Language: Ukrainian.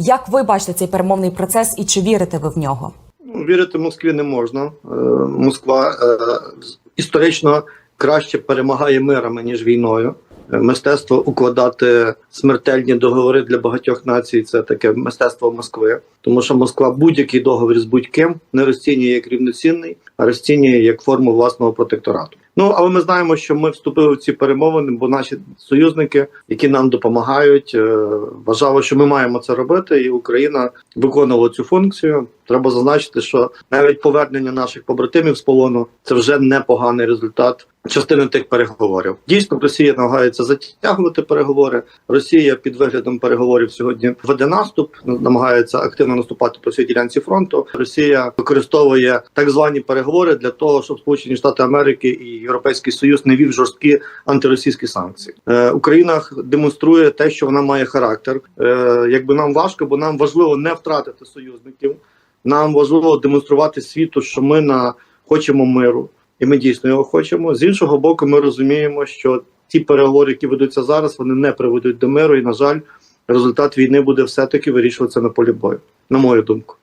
Як ви бачите цей перемовний процес і чи вірите ви в нього? Ну, Вірити Москві не можна. Е, Москва е, історично краще перемагає мирами ніж війною. Мистецтво укладати смертельні договори для багатьох націй це таке мистецтво Москви, тому що Москва будь-який договір з будь-ким не розцінює як рівноцінний, а розцінює як форму власного протекторату. Ну але ми знаємо, що ми вступили в ці перемовини, бо наші союзники, які нам допомагають, е, вважали, що ми маємо це робити, і Україна виконувала цю функцію. Треба зазначити, що навіть повернення наших побратимів з полону це вже непоганий результат частини тих переговорів. Дійсно, Росія намагається затягувати переговори. Росія під виглядом переговорів сьогодні веде наступ, намагається активно наступати по всій ділянці фронту. Росія використовує так звані переговори для того, щоб Сполучені Штати Америки і Європейський Союз не вів жорсткі антиросійські санкції. Е, Україна демонструє те, що вона має характер. Е, якби нам важко, бо нам важливо не втратити союзників. Нам важливо демонструвати світу, що ми на хочемо миру, і ми дійсно його хочемо. З іншого боку, ми розуміємо, що ті переговори, які ведуться зараз, вони не приведуть до миру. І на жаль, результат війни буде все таки вирішуватися на полі бою, на мою думку.